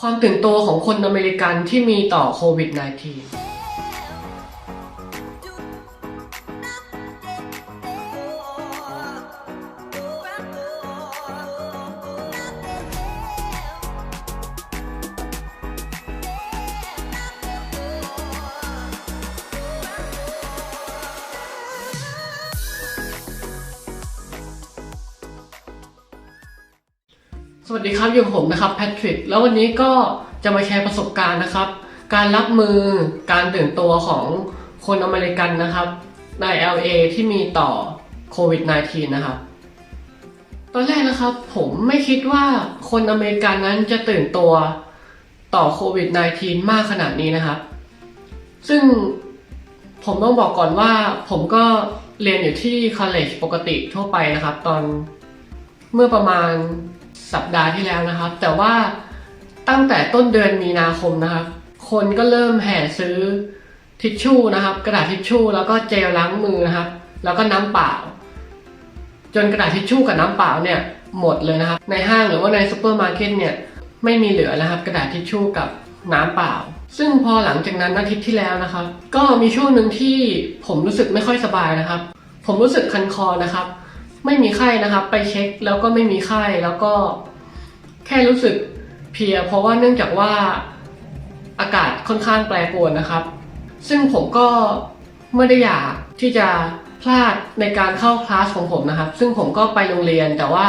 ความตื่นตัวของคนอเมริกันที่มีต่อโควิด -19 สวัสดีครับอยู่กับผมนะครับแพทริกแล้ววันนี้ก็จะมาแชร์ประสบการณ์นะครับ การรับมือการตื่นตัวของคนอเมริกันนะครับใน LA ที่มีต่อโควิด -19 นะครับ ตอนแรกนะครับผมไม่คิดว่าคนอเมริกันนั้นจะตื่นตัวต่อโควิด -19 มากขนาดนี้นะครับ ซึ่งผมต้องบอกก่อนว่าผมก็เรียนอยู่ที่ college ปกติทั่วไปนะครับ ตอนเมื่อประมาณ สัปดาห์ที่แล้วนะครับ แต่ว่าตั้งแต่ต้นเดือนมีนาคมนะครับ คนก็เริ่มแห่ซื้อทิชชู่นะครับ กระดาษทิชชู่แล้วก็เจลล้างมือนะครับ แล้วก็น้ำเปล่า จนกระดาษทิชชู่กับน้ำเปล่าเนี่ยหมดเลยนะครับ ในห้างหรือว่าในซูเปอร์มาร์เก็ตเนี่ยไม่มีเหลือแล้วครับ กระดาษทิชชู่กับน้ำเปล่า ซึ่งพอหลังจากนั้นอาทิตย์ที่แล้วนะครับ ก็มีช่วงหนึ่งที่ผมรู้สึกไม่ค่อยสบายนะครับ ผมรู้สึกคันคอนะครับ ไม่มีไข้นะครับ ไปเช็คแล้วก็ไม่มีไข้แล้วก็แค่รู้สึกเพลีย เพราะว่าเนื่องจากว่าอากาศค่อนข้างแปรปรวนนะครับ ซึ่งผมก็ไม่ได้อยากที่จะพลาดในการเข้าคลาสของผมนะครับ ซึ่งผมก็ไปโรงเรียนแต่ว่า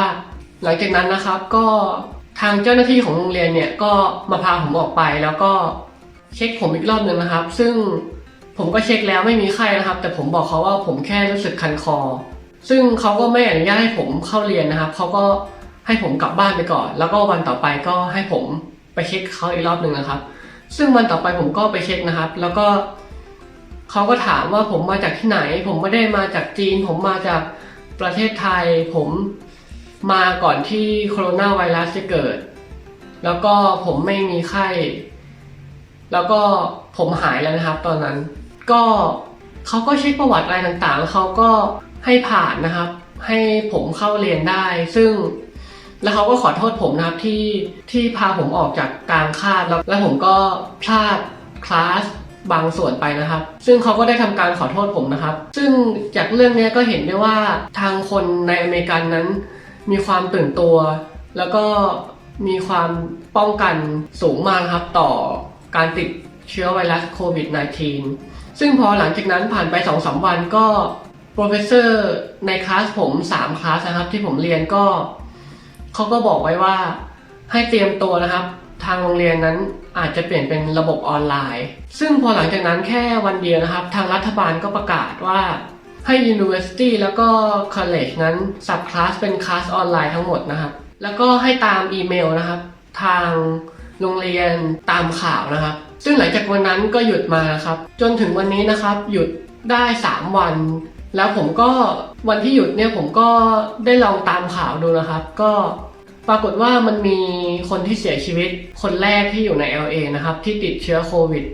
หลังจากนั้นนะครับก็ทางเจ้าหน้าที่ของโรงเรียนเนี่ยก็มาพาผมออกไปแล้วก็เช็คผมอีกรอบหนึ่งนะครับ ซึ่งผมก็เช็คแล้วไม่มีไข้นะครับ แต่ผมบอกเขาว่าผมแค่รู้สึกคันคอ ซึ่งเขาก็ไม่อนุญาตให้ผมเข้าเรียนนะครับเขาก็ให้ผมกลับบ้านไปก่อน แล้วก็วันต่อไปก็ให้ผมไปเช็คเขาอีกรอบหนึ่งนะครับ ซึ่งวันต่อไปผมก็ไปเช็คนะครับ แล้วก็เขาก็ถามว่าผมมาจากที่ไหน ผมไม่ได้มาจากจีน ผมมาจากประเทศไทย ผมมาก่อนที่โคโรนาไวรัสจะเกิด แล้วก็ผมไม่มีไข้ แล้วก็ผมหายแล้วนะครับ ตอนนั้น ก็เขาก็เช็คประวัติอะไรต่างๆ แล้วเขาก็ ให้ผ่านนะครับ ให้ผมเข้าเรียนได้ ซึ่งแล้วเขาก็ขอโทษผมนะครับที่ที่พาผมออกจากกลางคาดแล้วแล้วผมก็พลาดคลาสบางส่วนไปนะครับ ซึ่งเขาก็ได้ทำการขอโทษผมนะครับ ซึ่งจากเรื่องนี้ก็เห็นได้ว่าทางคนในอเมริกันนั้น มีความตื่นตัว แล้วก็มีความป้องกันสูงมากครับต่อการติดเชื้อไวรัสโควิด -19 ซึ่งพอหลังจากนั้นผ่านไป2-3วันก็ โปรเฟสเซอร์ในคลาสผม3คลาสนะครับ ที่ผมเรียนก็เขาก็บอกไว้ว่าให้เตรียมตัวนะครับ ทางโรงเรียนนั้นอาจจะเปลี่ยนเป็นระบบออนไลน์ ซึ่งพอหลังจากนั้นแค่วันเดียวนะครับ ทางรัฐบาลก็ประกาศว่าให้ University แล้วก็ College นั้นสับคลาสเป็นคลาสออนไลน์ทั้งหมดนะครับ แล้วก็ให้ตามอีเมลนะครับ ทางโรงเรียนตามข่าวนะครับ ซึ่งหลังจากวันนั้นก็หยุดมานะครับ จนถึงวันนี้นะครับ หยุดได้ 3 วัน แล้วผมก็วันที่หยุดเนี่ยผมก็ได้ลองตามข่าวดูนะครับ ก็ปรากฏว่ามันมีคนที่เสียชีวิต คนแรกที่อยู่ใน LA นะครับ ที่ติดเชื้อโควิด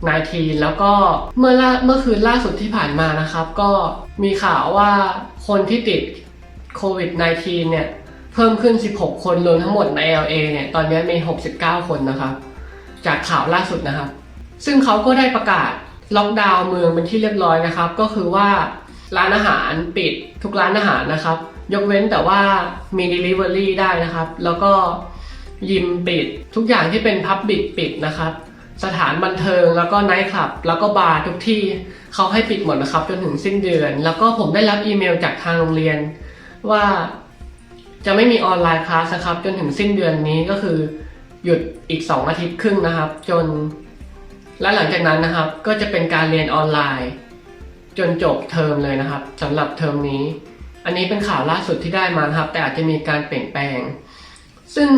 19 แล้วก็เมื่อเมื่อคืนล่าสุดที่ผ่านมานะครับ ก็มีข่าวว่าคนที่ติดโควิด 19 เนี่ยเพิ่มขึ้น 16 คนรวมทั้งหมดใน LA เนี่ยตอนนี้มี 69 คนนะครับ จากข่าวล่าสุดนะครับ ซึ่งเขาก็ได้ประกาศล็อกดาวน์เมืองเป็นที่เรียบร้อยนะครับ ก็คือว่า ร้านอาหารปิดทุกร้านอาหารนะครับ ยกเว้นแต่ว่ามี Delivery ได้นะครับ แล้วก็ยิมปิดทุกอย่างที่เป็นพับบิกปิดนะครับ สถานบันเทิงแล้วก็ไนท์คลับ แล้วก็บาร์ทุกที่เขาให้ปิดหมดนะครับ จนถึงสิ้นเดือน แล้วก็ผมได้รับอีเมลจากทางโรงเรียน ว่าจะไม่มีออนไลน์คลาสครับ จนถึงสิ้นเดือนนี้ก็คือหยุดอีก 2 อาทิตย์ครึ่งนะครับ จน และหลังจากนั้นนะครับก็จะเป็นการเรียนออนไลน์ จนจบเทอมเลยนะครับสำหรับเทอมนี้ อันนี้เป็นข่าวล่าสุดที่ได้มาครับ แต่อาจจะมีการเปลี่ยนแปลง ซึ่ง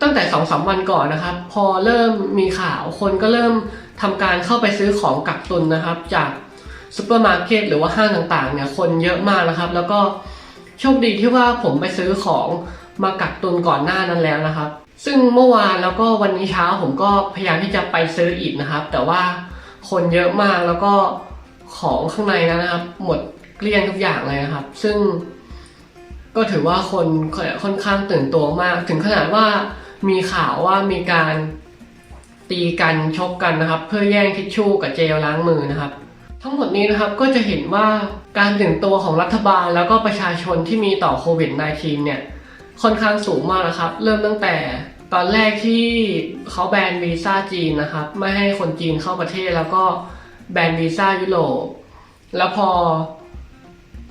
ตั้งแต่สองสามวันก่อนนะครับ พอเริ่มมีข่าวคนก็เริ่มทำการเข้าไปซื้อของกักตุนนะครับ จากซูเปอร์มาร์เก็ตหรือว่าห้างต่างๆ เนี่ยคนเยอะมากนะครับ แล้วก็โชคดีที่ว่าผมไปซื้อของมากักตุนก่อนหน้านั้นแล้วนะครับ ซึ่งเมื่อวานแล้วก็วันนี้เช้าผมก็พยายามที่จะไปซื้ออีกนะครับ แต่ว่าคนเยอะมากแล้วก็ ของข้างในนั้นนะครับ หมดเกลี้ยงทุกอย่างเลยนะครับ ซึ่งก็ถือว่าคนค่อนข้างตื่นตัวมาก ถึงขนาดว่ามีข่าวว่ามีการตีกันชกกันนะครับ เพื่อแย่งทิชชู่กับเจลล้างมือนะครับ ทั้งหมดนี้นะครับก็จะเห็นว่าการตื่นตัวของรัฐบาลแล้วก็ประชาชนที่มีต่อโควิด -19 เนี่ยค่อนข้างสูงมากนะครับ เริ่มตั้งแต่ตอนแรกที่เขาแบนวีซ่าจีนนะครับ ไม่ให้คนจีนเข้าประเทศแล้วก็ แบนวีซ่ายุโรปแล้วพอ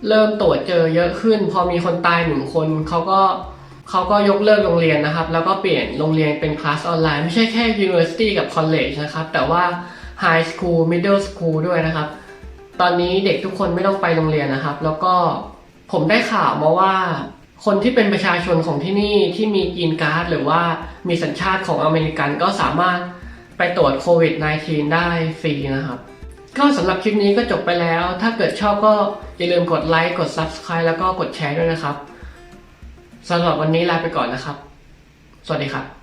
เริ่มตรวจเจอเยอะขึ้น พอมีคนตายหนึ่งคนเขาก็เขาก็ยกเลิกโรงเรียนนะครับ แล้วก็เปลี่ยนโรงเรียนเป็นคลาสออนไลน์ ไม่ใช่แค่ University กับ College นะครับ แต่ว่า High School Middle School ด้วยนะครับ ตอนนี้เด็กทุกคนไม่ต้องไปโรงเรียนนะครับ แล้วก็ผมได้ข่าวมาว่า คนที่เป็นประชาชนของที่นี่ที่มีกีนการ์ด หรือว่ามีสัญชาติของอเมริกันก็สามารถไปตรวจโควิด -19 ได้ฟรีนะครับ ก็สำหรับคลิปนี้ก็จบไปแล้ว ถ้าเกิดชอบก็อย่าลืมกดไลค์ กด Subscribe แล้วก็กดแชร์ด้วยนะครับสำหรับวันนี้ลาไปก่อนนะครับ สวัสดีครับ